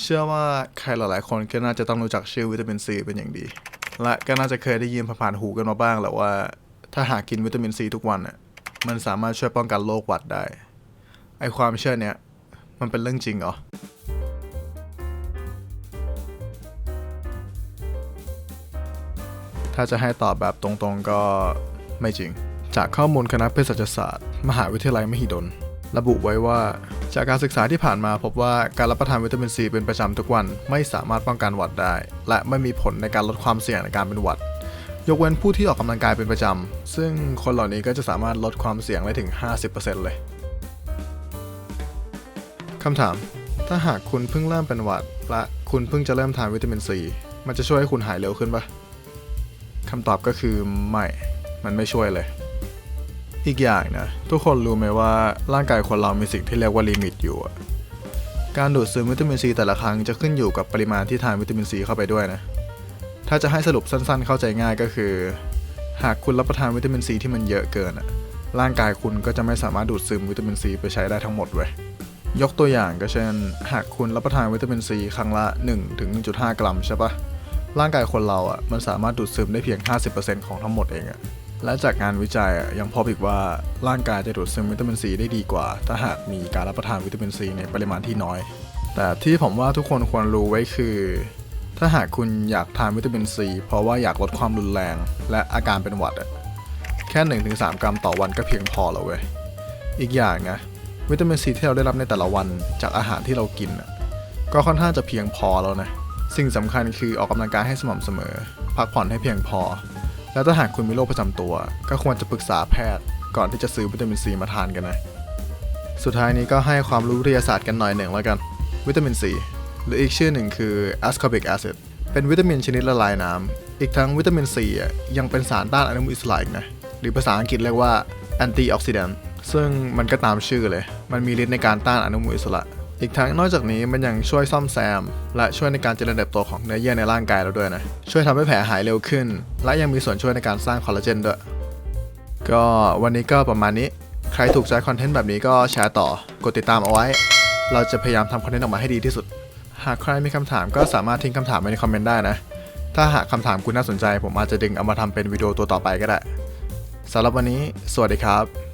เชื่อว่าใครหลายๆ คนก็น่าจะต้องรู้จักชื่อวิตามินซีเป็นอย่างดี และก็น่าจะเคยได้ยินผ่านๆหูกันมาบ้างแหละว่า ถ้าหากกินวิตามินซีทุกวันน่ะมันสามารถช่วยป้องกันโรคหวัดได้ ไอความเชื่อเนี้ยมันเป็นเรื่องจริงเหรอถ้าจะให้ตอบแบบตรงๆก็ไม่จริง จากข้อมูลคณะเภสัชศาสตร์ มหาวิทยาลัยมหิดล ระบุไว้ว่า จากการศึกษาที่ผ่านมาพบว่าการรับประทานวิตามินซีเป็นประจำทุกวันไม่สามารถป้องกันหวัดได้ และไม่มีผลในการลดความเสี่ยงในการเป็นหวัด ยกเว้นผู้ที่ออกกำลังกายเป็นประจำ ซึ่งคนเหล่านี้ก็จะสามารถลดความเสี่ยงได้ถึง 50%เลยคำถาม ถ้าหากคุณเพิ่งเริ่มเป็นหวัด และคุณเพิ่งจะเริ่มทานวิตามินซีมันจะช่วยให้คุณหายเร็วขึ้นปะคำตอบก็คือไม่ มันไม่ช่วยเลย อีกอย่างนะ ทุกคนรู้ไหมว่าร่างกายคนเรามีสิ่งที่เรียกว่าลิมิตอยู่ การดูดซึมวิตามินซีแต่ละครั้งจะขึ้นอยู่กับปริมาณที่ทานวิตามินซีเข้าไปด้วยนะ ถ้าจะให้สรุปสั้นๆ เข้าใจง่ายก็คือ หากคุณรับประทานวิตามินซีที่มันเยอะเกินร่างกายคุณก็จะไม่สามารถดูดซึมวิตามินซีไปใช้ได้ทั้งหมดเว้ยยกตัวอย่างก็เช่น หากคุณรับประทานวิตามินซีครั้งละ1ถึง1.5 กรัมใช่ปะร่างกายคนเราอะมันสามารถดูดซึมได้เพียง 50%ของทั้งหมดเองอะ และจากงานวิจัยยังพบอีกว่าร่างกายจะดูดซึมวิตามินซีได้ดีกว่า ถ้าหากมีการรับประทานวิตามินซีในปริมาณที่น้อย แต่ที่ผมว่าทุกคนควรรู้ไว้คือ ถ้าหากคุณอยากทานวิตามินซีเพราะว่าอยากลดความรุนแรง และอาการเป็นหวัดอะแค่ 1-3 กรัมต่อวันก็เพียงพอแล้วเว้ยอีกอย่างนะวิตามินซีที่เราได้รับในแต่ละวันจากอาหารที่เรากินก็ค่อนข้างจะเพียงพอแล้วนะสิ่งสำคัญคือออกกำลังกายให้สม่ำเสมอ พักผ่อนให้เพียงพอ แล้วถ้าหากคุณมีโรคประจำตัว ก็ควรจะปรึกษาแพทย์ ก่อนที่จะซื้อวิตามินซีมาทานกันนะ สุดท้ายนี้ก็ให้ความรู้วิทยาศาสตร์กันหน่อยหนึ่งแล้วกัน วิตามินซีหรืออีกชื่อหนึ่งคือ ascorbic acid เป็นวิตามินชนิดละลายน้ำ อีกทั้งวิตามินซียังเป็นสารต้านอนุมูลอิสระอีกนะ หรือภาษาอังกฤษเรียกว่า antioxidant ซึ่งมันก็ตามชื่อเลย มันมีฤทธิ์ในการต้านอนุมูลอิสระ อีกทั้งนอกจากนี้มันยังช่วยซ่อมแซม และช่วยในการเจริญเติบโตของเนื้อเยื่อในร่างกายเราด้วยนะ ช่วยทำให้แผลหายเร็วขึ้น และยังมีส่วนช่วยในการสร้างคอลลาเจนด้วย ก็วันนี้ก็ประมาณนี้ ใครถูกใจคอนเทนต์แบบนี้ก็แชร์ต่อกดติดตามเอาไว้ เราจะพยายามทำคอนเทนต์ออกมาให้ดีที่สุด หากใครมีคำถามก็สามารถทิ้งคำถามไว้ในคอมเมนต์ได้นะ ถ้าหากคำถามคุณน่าสนใจ ผมอาจจะดึงเอามาทำเป็นวิดีโอตัวต่อไปก็ได้สำหรับวันนี้ สวัสดีครับ